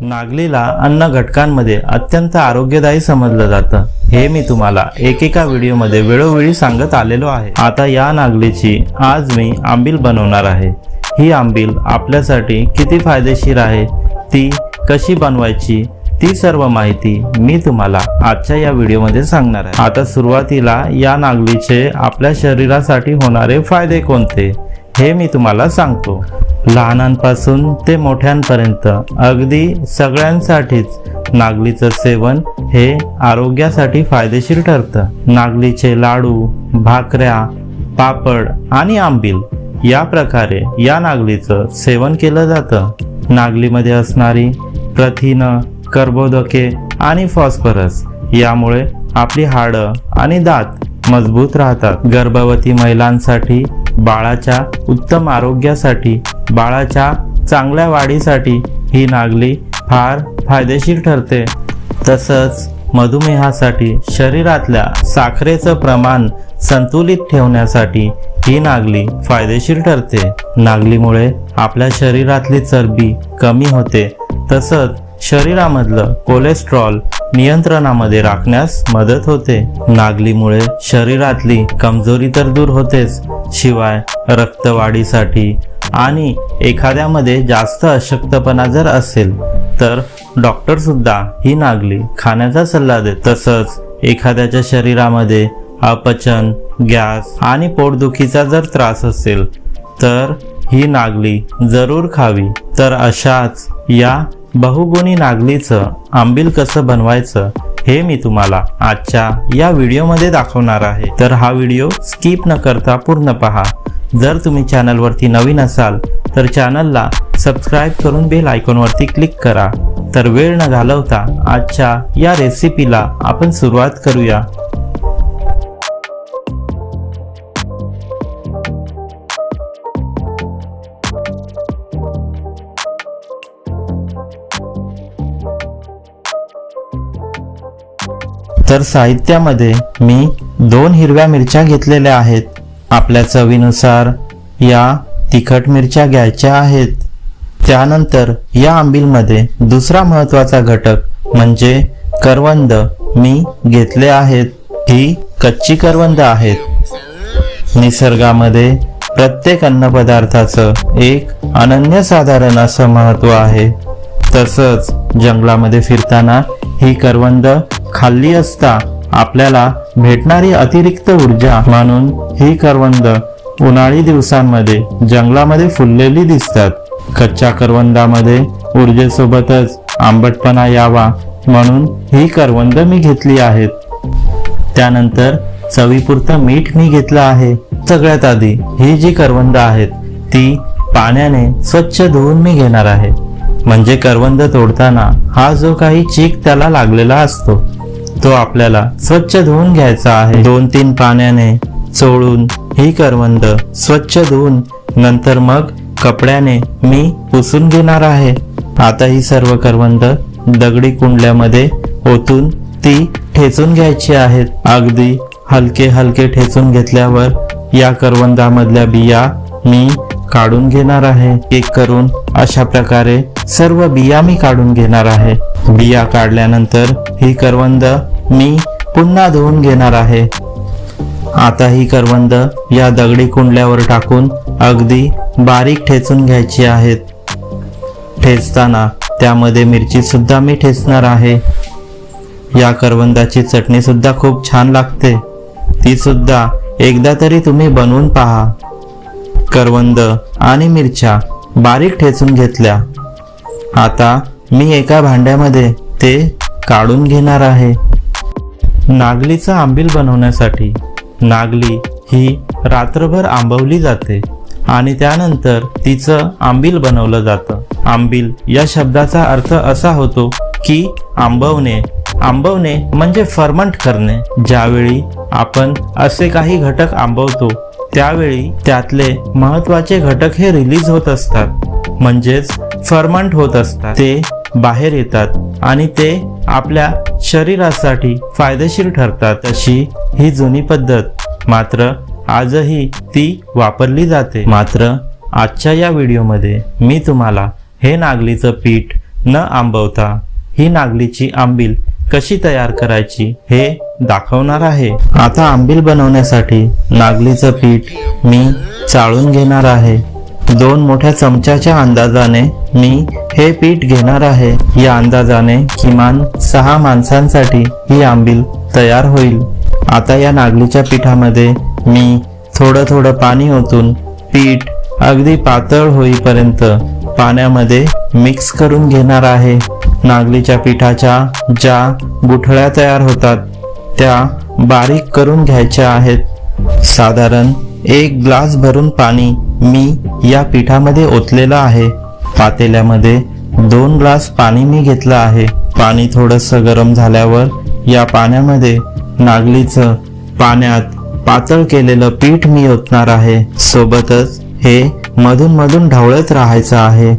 नागलीला अन्न घटकांमध्ये अत्यंत आरोग्यदायी समजलं जातं. हे मी तुम्हाला एकेका व्हिडिओमध्ये वेळोवेळी सांगत आलेलो आहे. आता या नागलीची आज मी आंबील बनवणार आहे. ही आंबील आपल्यासाठी किती फायदेशीर आहे? ती कशी बनवायची? ती सर्व माहिती मी तुम्हाला आजच्या या व्हिडिओमध्ये सांगणार आहे. आता सुरुवातीला या नागलीचे आपल्या शरीरासाठी होणारे फायदे कोणते? हे मी तुम्हाला सांगतो. लहानांपासून ते मोठ्यांपर्यंत अगदी सगळ्यांसाठीच नागलीचं सेवन हे आरोग्यासाठी फायदेशीर ठरतं. नागलीचे लाडू भाकऱ्या पापड आणि आंबील या प्रकारे या नागलीचं सेवन केलं जातं. नागलीमध्ये असणारी प्रथिनं कर्बोदके आणि फॉस्फरस यामुळे आपली हाडं आणि दात मजबूत राहतात. गर्भवती महिलांसाठी बाळाच्या उत्तम आरोग्यासाठी बाळाच्या चांगल्या वाढीसाठी ही नागली फार फायदेशीर ठरते. तसंच मधुमेहासाठी शरीरातल्या साखरेचं प्रमाण संतुलित ठेवण्यासाठी ही नागली फायदेशीर ठरते. नागलीमुळे आपल्या शरीरातली चरबी कमी होते. तसंच शरीरामधलं कोलेस्ट्रॉल नियंत्रणामध्ये राखण्यास मदत होते. नागलीमुळे शरीरातली कमजोरी तर दूर होतेच शिवाय रक्तवाढीसाठी आणि एखाद्यामध्ये जास्त अशक्तपणा जर असेल तर डॉक्टर सुद्धा ही नागली खाण्याचा सल्ला देत. तसंच एखाद्याच्या शरीरामध्ये अपचन गॅस आणि पोटदुखीचा जर त्रास असेल तर ही नागली जरूर खावी. तर अशाच या बहुगुणी नागलीचं आंबील कसं बनवायचं हे मी तुम्हाला आजच्या या व्हिडिओमध्ये दाखवणार आहे. तर हा व्हिडिओ स्किप न करता पूर्ण पहा. जर तुम्ही चॅनलवरती नवीन असाल तर चॅनलला सबस्क्राईब करून बेल आयकॉनवरती क्लिक करा. तर वेळ न घालवता आजच्या या रेसिपीला आपण सुरुवात करूया. तर साहित्यामध्ये मी दोन हिरव्या मिरच्या घेतलेल्या आहेत. आपल्या चवीनुसार या तिखट मिरच्या घ्यायच्या आहेत. त्यानंतर या आंबीलमध्ये दुसरा महत्त्वाचा घटक म्हणजे करवंद मी घेतले आहेत. ही कच्ची करवंद आहेत. निसर्गामध्ये प्रत्येक अन्नपदार्थाचं एक अनन्यसाधारण असं महत्त्व आहे. तसंच जंगलामध्ये फिरताना ही करवंद खाल्ली असता आपल्याला भेटणारी अतिरिक्त ऊर्जा म्हणून ही करवंद उन्हाळी दिवसांमध्ये जंगलामध्ये फुललेली दिसतात. कच्च्या करवंदामध्ये ऊर्जेसोबतच आंबटपणा यावा म्हणून ही करवंद मी घेतली आहेत. त्यानंतर चवीपुरतं मीठ मी घेतलं आहे. सगळ्यात आधी ही जी करवंद आहेत ती पाण्याने स्वच्छ धुवून मी घेणार आहे. म्हणजे करवंद तोडताना हा जो काही चीक त्याला लागलेला असतो. तो आपल्याला स्वच्छ धुवून घ्यायचा आहे. दोन तीन पाण्याने चोळून ही करवंद स्वच्छ धुवून नंतर मग कपड्याने मी पुसून घेणार आहे. आता ही सर्व करवंद दगडी कुंडल्यामध्ये ओतून ती ठेचून घ्यायची आहेत. अगदी हलके हलके ठेचून घेतल्यावर या करवंदामधल्या बिया मी काढून घेणार आहे. एक करून अशा प्रकारे सर्व बिया मी काढून घेणार आहे. बिया काढल्यानंतर ही करवंद मी पुन्हा धुवून घेणार आहे. आता ही करवंद या दगडी कुंडल्यावर टाकून अगदी बारीक ठेचून घ्यायची आहेत. ठेचताना त्यामध्ये मिरची सुद्धा मी ठेचणार आहे. या करवंदाची चटणी सुद्धा खूप छान लागते. ती सुद्धा एकदा तरी तुम्ही बनवून पहा. करवंद आणि मिरच्या बारीक ठेचून घेतल्या. आता मी एका भांड्यामध्ये ते काढून घेणार आहे. नागलीचं आंबील बनवण्यासाठी नागली ही रात्रभर आंबवली जाते आणि त्यानंतर तिचं आंबील बनवलं जातं. आंबील या शब्दाचा अर्थ असा होतो की आंबवणे. आंबवणे म्हणजे फर्मंट करणे. ज्यावेळी आपण असे काही घटक आंबवतो त्यावेळी त्यातले महत्त्वाचे घटक हे रिलीज होत असतात. म्हणजेच फर्मंट होत असतात. ते बाहेर येतात आणि ते आपल्या शरीरासाठी फायदेशीर ठरतात. तशी ही जुनी पद्धत. मात्र आजही ती वापरली जाते. मात्र आजच्या या व्हिडिओमध्ये मी तुम्हाला हे नागलीचं पीठ न आंबवता ही नागलीची आंबील कशी तयार करायची हे दाखवणार आहे. आता आंबील बनवण्यासाठी नागलीचं पीठ मी चाळून घेणार आहे. दोन मोठ्या चमच्याच्या अंदाजाने मी हे पीठ घेणार आहे. या अंदाजाने किमान सहा माणसांसाठी ही आंबील तयार होईल. आता या नागलीच्या पिठामध्ये मी थोडं थोडं पाणी ओतून पीठ अगदी पातळ होईपर्यंत पाण्यामध्ये मिक्स करून घेणार आहे. नागलीच्या पिठाच्या ज्या गुठळ्या तयार होतात त्या बारीक करून घ्यायच्या आहेत. साधारण एक ग्लास भरून पाणी मी या पिठामध्ये ओतलेलं आहे. पातेल्यामध्ये दोन ग्लास पाणी मी घेतलं आहे. पाणी थोडंसं गरम झाल्यावर या पाण्यामध्ये नागलीचं पाण्यात पातळ केलेलं पीठ मी ओतणार आहे. सोबतच हे मधून मधून ढवळत राहायचं आहे.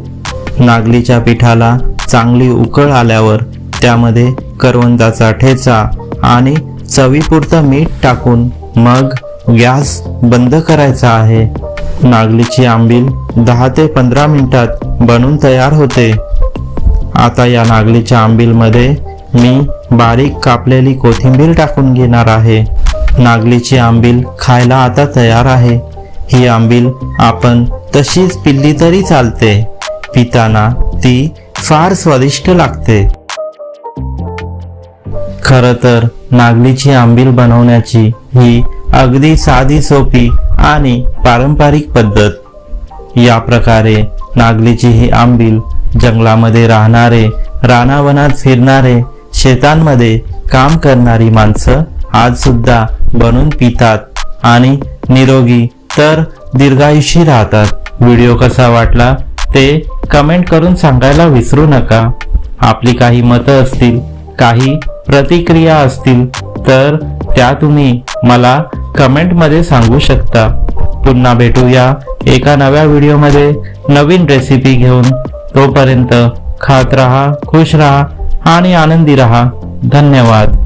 नागलीच्या पिठाला चांगली उकळ आल्यावर त्यामध्ये करवंदाचा ठेचा आणि चवीपुरतं मीठ टाकून मग गॅस बंद करायचा आहे. नागलीची आंबील दहा ते पंधरा मिनिटात बनून तयार होते. आता या नागलीच्या आंबीलमध्ये मी बारीक कापलेली कोथिंबीर टाकून घेणार आहे. नागलीची आंबील खायला आता तयार आहे. ही आंबील आपण तशीच पिल्ली तरी चालते. पिताना ती फार स्वादिष्ट लागते. खर तर नागलीची आंबील बनवण्याची ही अगदी साधी सोपी आणि पारंपरिक पद्धत. या प्रकारे नागलीची ही आंबील जंगलामध्ये राहणारे रानावनात फिरणारे शेतांमध्ये काम करणारी माणसं आज सुद्धा बनवून पितात आणि निरोगी तर दीर्घायुषी राहतात. व्हिडिओ कसा वाटला? ते कमेंट करून सांगायला विसरू नका. आपली काही मतं असतील काही प्रतिक्रिया असतील तर त्या तुम्ही मला कमेंटमध्ये सांगू शकता. पुन्हा भेटूया एका नव्या व्हिडिओमध्ये नवीन रेसिपी घेऊन. तोपर्यंत खात रहा खुश रहा आणि आनंदी रहा. धन्यवाद.